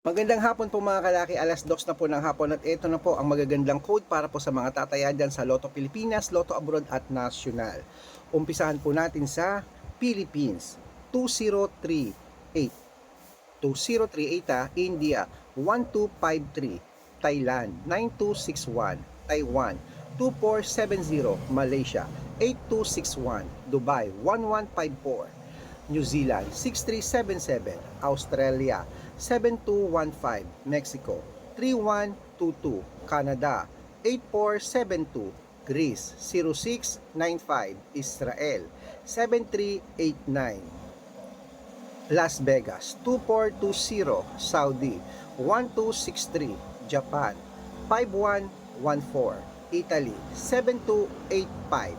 Magandang hapon po mga kalaki, alas 2 na po ng hapon at ito na po ang magagandang code para po sa mga tataya dyan sa Lotto Pilipinas, Lotto Abroad at National. Umpisahan po natin sa Philippines, 2038. 2038 ah, India, 1253. Thailand, 9261. Taiwan, 2470. Malaysia, 8261. Dubai, 1154. New Zealand 6377, Australia 7215, Mexico. 3122, Canada. 8472, Greece. 0695, Israel. 7389, Las Vegas. 2420, Saudi. 1263, Japan. 5114, Italy. 7285,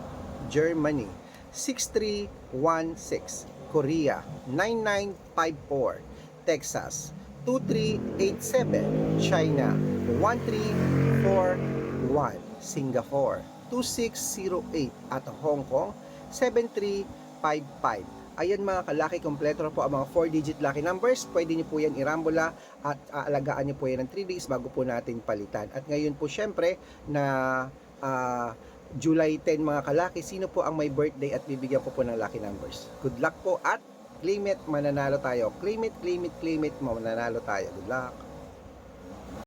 Germany. 6316, Korea. 9954, Texas 2387, China 1341, Singapore 2608 at Hong Kong 7355. Ayan mga kalaki, kompleto na po ang mga 4-digit lucky numbers. Pwede nyo po yan irambola at aalagaan nyo po yan ng 3 days bago po natin palitan. At ngayon po syempre na ah, July 10 mga kalaki, sino po ang may birthday at bibigyan ko po ng lucky numbers. Good luck po at claim it, mananalo tayo. Claim it, claim it, claim it, mananalo tayo. Good luck.